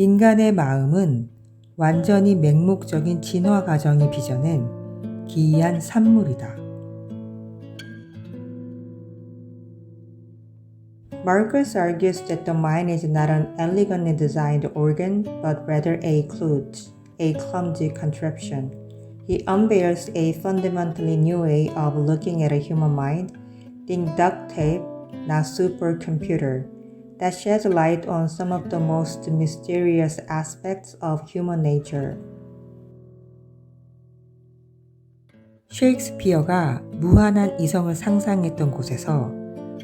인간의 마음은 완전히 맹목적인 진화 과정이 빚어낸 기이한 산물이다. Marcus argues that the mind is not an elegantly designed organ, but rather a kludge, a clumsy contraption. He unveils a fundamentally new way of looking at a human mind, the duct tape, not supercomputer, that sheds light on some of the most mysterious aspects of human nature. 셰익스피어가 무한한 이성을 상상했던 곳에서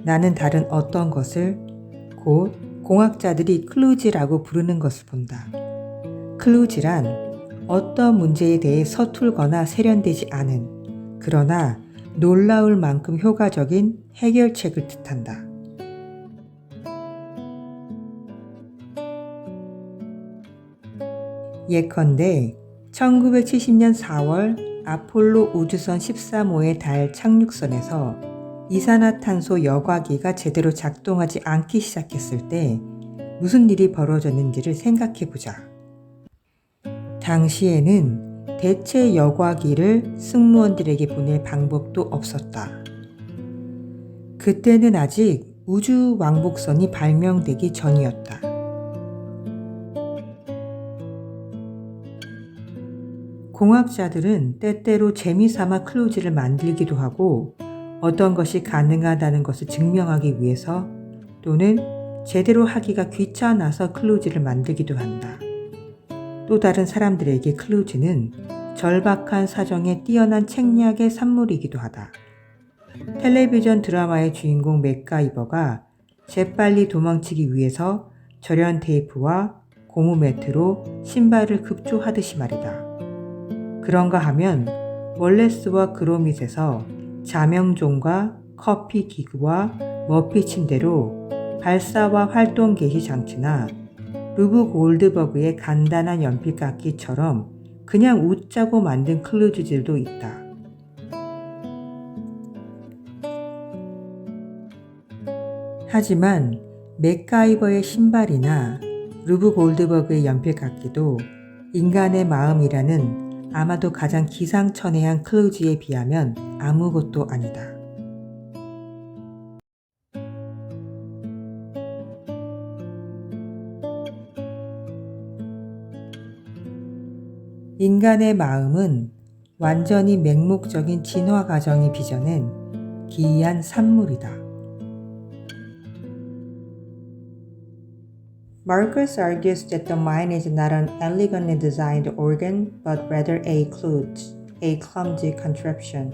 나는 다른 어떤 것을 곧 공학자들이 클루지라고 부르는 것을 본다. 클루지란 어떤 문제에 대해 서툴거나 세련되지 않은 그러나 놀라울 만큼 효과적인 해결책을 뜻한다. 예컨대 1970년 4월 아폴로 우주선 13호의 달 착륙선에서 이산화탄소 여과기가 제대로 작동하지 않기 시작했을 때 무슨 일이 벌어졌는지를 생각해 보자. 당시에는 대체 여과기를 승무원들에게 보낼 방법도 없었다. 그때는 아직 우주 왕복선이 발명되기 전이었다. 공학자들은 때때로 재미삼아 클루즈를 만들기도 하고 어떤 것이 가능하다는 것을 증명하기 위해서 또는 제대로 하기가 귀찮아서 클루즈를 만들기도 한다. 또 다른 사람들에게 클루즈는 절박한 사정에 뛰어난 책략의 산물이기도 하다. 텔레비전 드라마의 주인공 맥가이버가 재빨리 도망치기 위해서 절연 테이프와 고무 매트로 신발을 급조하듯이 말이다. 그런가 하면 월레스와 그로밋에서 자명종과 커피 기구와 머피 침대로 발사와 활동 개시 장치나 루브 골드버그의 간단한 연필깎이처럼 그냥 웃자고 만든 클루즈들도 있다. 하지만 맥가이버의 신발이나 루브 골드버그의 연필깎이도 인간의 마음이라는 아마도 가장 기상천외한 클루즈에 비하면 아무것도 아니다. 인간의 마음은 완전히 맹목적인 진화 과정이 빚어낸 기이한 산물이다. Marcus argues that the mind is not an elegantly designed organ, but rather a kludge, a clumsy contraption.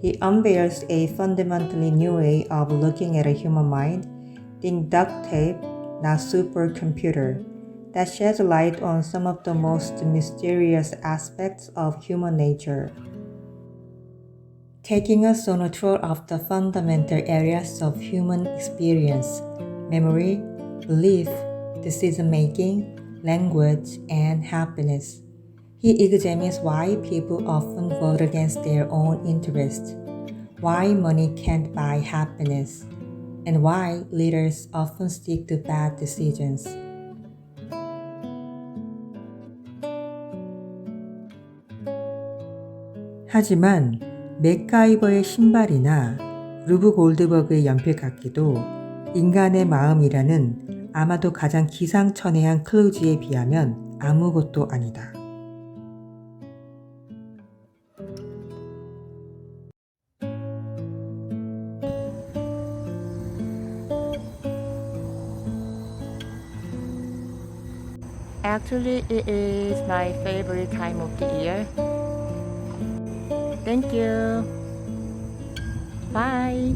He unveils a fundamentally new way of looking at a human mind, the duct tape, not supercomputer, that sheds light on some of the most mysterious aspects of human nature. Taking us on a tour of the fundamental areas of human experience memory, belief, decision making, language, and happiness. He examines why people often vote against their own interests, why money can't buy happiness, and why leaders often stick to bad decisions. 하지만 맥가이버의 신발이나 루브 골드버그의 연필깎이도 인간의 마음이라는 아마도 가장 기상천외한 클루즈에 비하면 아무것도 아니다. Actually, it is my favorite time of the year. Thank you. Bye.